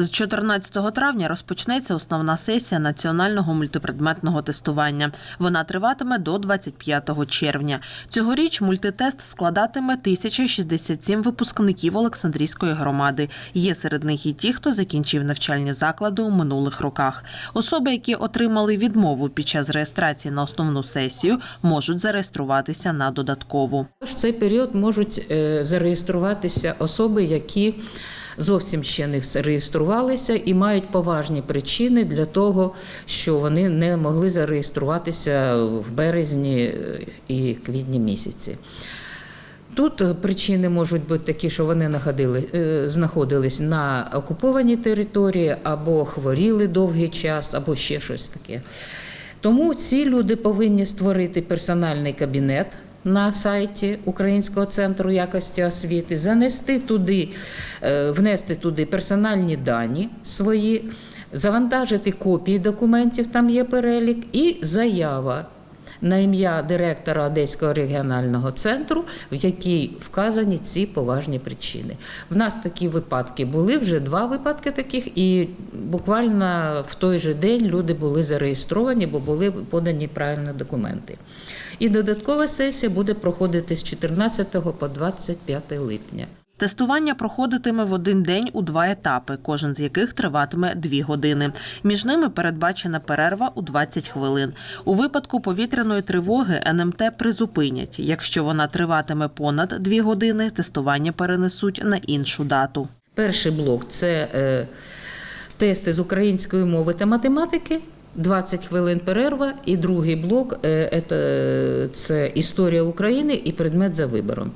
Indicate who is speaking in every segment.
Speaker 1: З 14 травня розпочнеться основна сесія національного мультипредметного тестування. Вона триватиме до 25 червня. Цьогоріч мультитест складатиме 1067 випускників Олександрійської громади. Є серед них і ті, хто закінчив навчальні заклади у минулих роках. Особи, які отримали відмову під час реєстрації на основну сесію, можуть зареєструватися на додаткову.
Speaker 2: В цей період можуть е, зареєструватися особи, які зовсім ще не зареєструвалися і мають поважні причини для того, що вони не могли зареєструватися в березні е, і квітні місяці. Тут причини можуть бути такі, що вони находили, е, знаходились на окупованій території або хворіли довгий час, або ще щось таке. Тому ці люди повинні створити персональний кабінет на сайті Українського центру якості освіти, занести туди, е, внести туди персональні дані свої, завантажити копії документів, там є перелік, і заява на ім'я директора Одеського регіонального центру, в якій вказані ці поважні причини. В нас такі випадки були вже два випадки таких, і буквально в той же день люди були зареєстровані, бо були подані правильні документи. І додаткова сесія буде проходити з 14 по 25 липня.
Speaker 1: Тестування проходитиме в один день у два етапи, кожен з яких триватиме дві години. Між ними передбачена перерва у 20 хвилин. У випадку повітряної тривоги НМТ призупинять. Якщо вона триватиме понад дві години, тестування перенесуть на іншу дату.
Speaker 2: Перший блок це е, тести з української мови та математики. 20 хвилин перерва, і другий блок е, це історія України і предмет за вибором.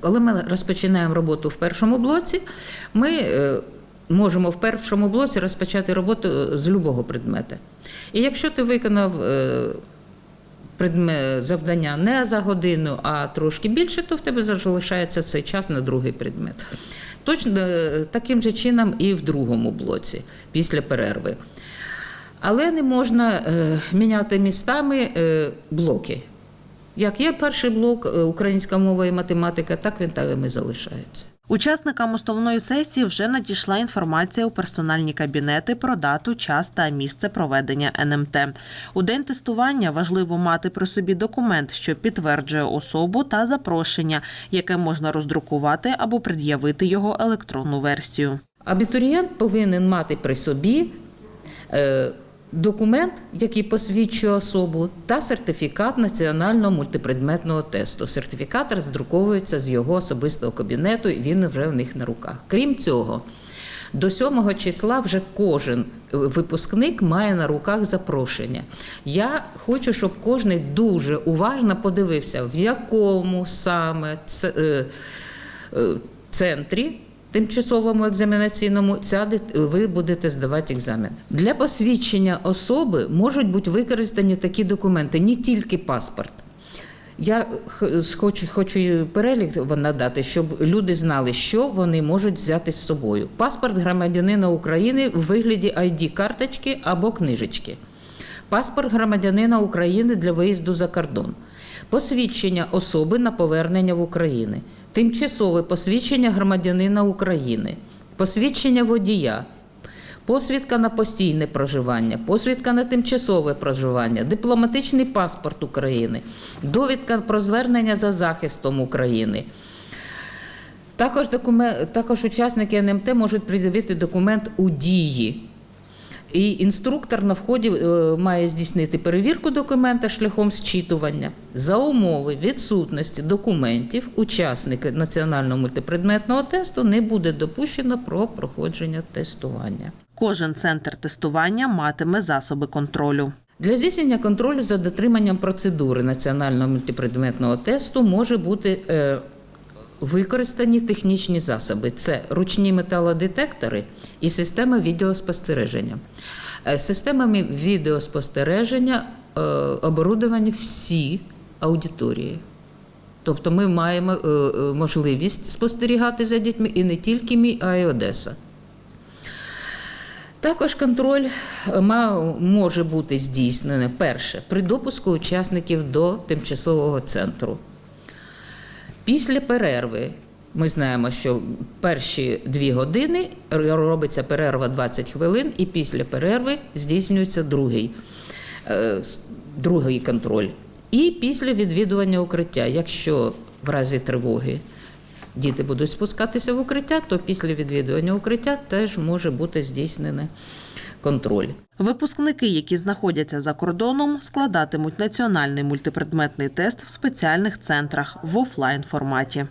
Speaker 2: Коли ми розпочинаємо роботу в першому блоці, ми е, можемо в першому блоці розпочати роботу з любого предмета. І якщо ти виконав е, завдання не за годину, а трошки більше, то в тебе залишається цей час на другий предмет. Точно е, таким же чином і в другому блоці після перерви. Але не можна е, міняти містами е, блоки. Як є перший блок е, українська мова і математика, так він там і залишається.
Speaker 1: Учасникам основної сесії вже надійшла інформація у персональні кабінети про дату, час та місце проведення НМТ. У день тестування важливо мати при собі документ, що підтверджує особу та запрошення, яке можна роздрукувати або пред'явити його електронну версію.
Speaker 2: Абітурієнт повинен мати при собі е, документ, який посвідчує особу, та сертифікат національного мультипредметного тесту. Сертифікат роздруковується з його особистого кабінету, і він вже в них на руках. Крім цього, до 7 числа вже кожен випускник має на руках запрошення. Я хочу, щоб кожен дуже уважно подивився, в якому саме е, е, центрі. Тимчасовому екзаменаційному ця ви будете здавати екзамен. Для посвідчення особи можуть бути використані такі документи, не тільки паспорт. Я хочу, хочу перелік надати, щоб люди знали, що вони можуть взяти з собою. Паспорт громадянина України в вигляді ID-карточки або книжечки. Паспорт громадянина України для виїзду за кордон. Посвідчення особи на повернення в Україну. Тимчасове посвідчення громадянина України. Посвідчення водія. Посвідка на постійне проживання, посвідка на тимчасове проживання, дипломатичний паспорт України, довідка про звернення за захистом України. Також, документ, також учасники НМТ можуть пред'явити документ у дії. І інструктор на вході е, має здійснити перевірку документа шляхом зчитування. За умови відсутності документів учасники національного мультипредметного тесту не буде допущено про проходження тестування.
Speaker 1: Кожен центр тестування матиме засоби контролю.
Speaker 2: Для здійснення контролю за дотриманням процедури національного мультипредметного тесту може бути е, використані технічні засоби: це ручні металодетектори і система відеоспостереження. Е, Системами відеоспостереження е, оборудовані всі аудиторії. Тобто ми маємо е, можливість спостерігати за дітьми і не тільки мій, а й Одеса. Також контроль може бути здійснений перше при допуску учасників до тимчасового центру. Після перерви Ми знаємо, що перші дві години робиться перерва 20 хвилин, і після перерви здійснюється другий, е, другий контроль. І після відвідування укриття, якщо в разі тривоги діти будуть спускатися в укриття, то після відвідування укриття теж може бути здійснений контроль.
Speaker 1: Випускники, які знаходяться за кордоном, складатимуть національний мультипредметний тест в спеціальних центрах в офлайн форматі.